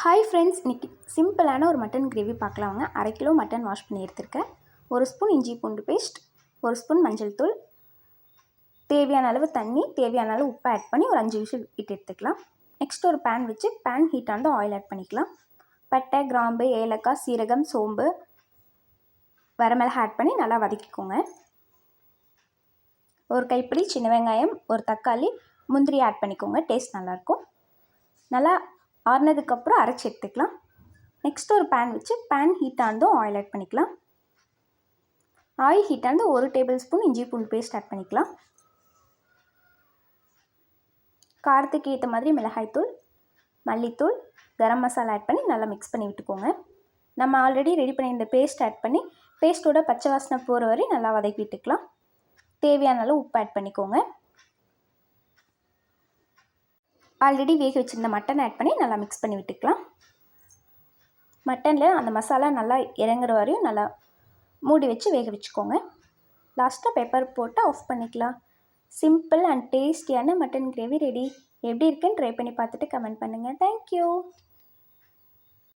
Hi friends இன்றைக்கி சிம்பிளான ஒரு மட்டன் கிரேவி பார்க்கலாங்க அரை கிலோ மட்டன் வாஷ் பண்ணி எடுத்திருக்கேன். ஒரு ஸ்பூன் இஞ்சி பூண்டு பேஸ்ட் ஒரு ஸ்பூன் மஞ்சள் தூள். தேவையான அளவு தண்ணி தேவையான அளவு உப்பு ஆட் பண்ணி ஒரு அஞ்சு நிமிஷம் விட்டு எடுத்துக்கலாம். நெக்ஸ்ட் ஒரு பேன் வச்சு பேன் ஹீட் ஆனது ஆயில் ஆட் பண்ணிக்கலாம். பட்டை கிராம்பு ஏலக்காய் சீரகம் சோம்பு வரமிளகா ஆட் பண்ணி நல்லா வதக்கிக்கோங்க. ஒரு கைப்பிடி சின்ன வெங்காயம் ஒரு தக்காளி முந்திரி ஆட் பண்ணிக்கோங்க. டேஸ்ட் நல்லாயிருக்கும் நல்லா ஆறுனதுக்கப்புறம் அரைச்சி எடுத்துக்கலாம். நெக்ஸ்ட் ஒரு பேன் வச்சு பேன் ஹீட் ஆனதும் ஆயில் ஆட் பண்ணிக்கலாம். ஆயில் ஹீட் ஆனது ஒரு டேபிள் ஸ்பூன் இஞ்சி பூண்டு பேஸ்ட் ஆட் பண்ணிக்கலாம். காரத்துக்கு ஏற்ற மாதிரி மிளகாய்த்தூள் மல்லித்தூள் கரம் மசாலா ஆட் பண்ணி நல்லா மிக்ஸ் பண்ணி விட்டுக்கோங்க. நம்ம ஆல்ரெடி ரெடி பண்ணியிருந்த பேஸ்ட் ஆட் பண்ணி பேஸ்ட்டோட பச்சை வாசனை போகிற வரை நல்லா வதக்கி விட்டுக்கலாம். தேவையான அளவு உப்பு ஆட் பண்ணிக்கோங்க. ஆல்ரெடி வேக வச்சுருந்த மட்டன் ஆட் பண்ணி நல்லா மிக்ஸ் பண்ணி விட்டுக்கலாம். மட்டனில் அந்த மசாலா நல்லா இறங்குற வரையும் நல்லா மூடி வச்சு வேக வச்சுக்கோங்க. லாஸ்ட்டாக பெப்பர் போட்டு ஆஃப் பண்ணிக்கலாம். சிம்பிள் அண்ட் டேஸ்டியான மட்டன் கிரேவி ரெடி எப்படி இருக்குன்னு ட்ரை பண்ணி பார்த்துட்டு கமெண்ட் பண்ணுங்கள் தேங்க்யூ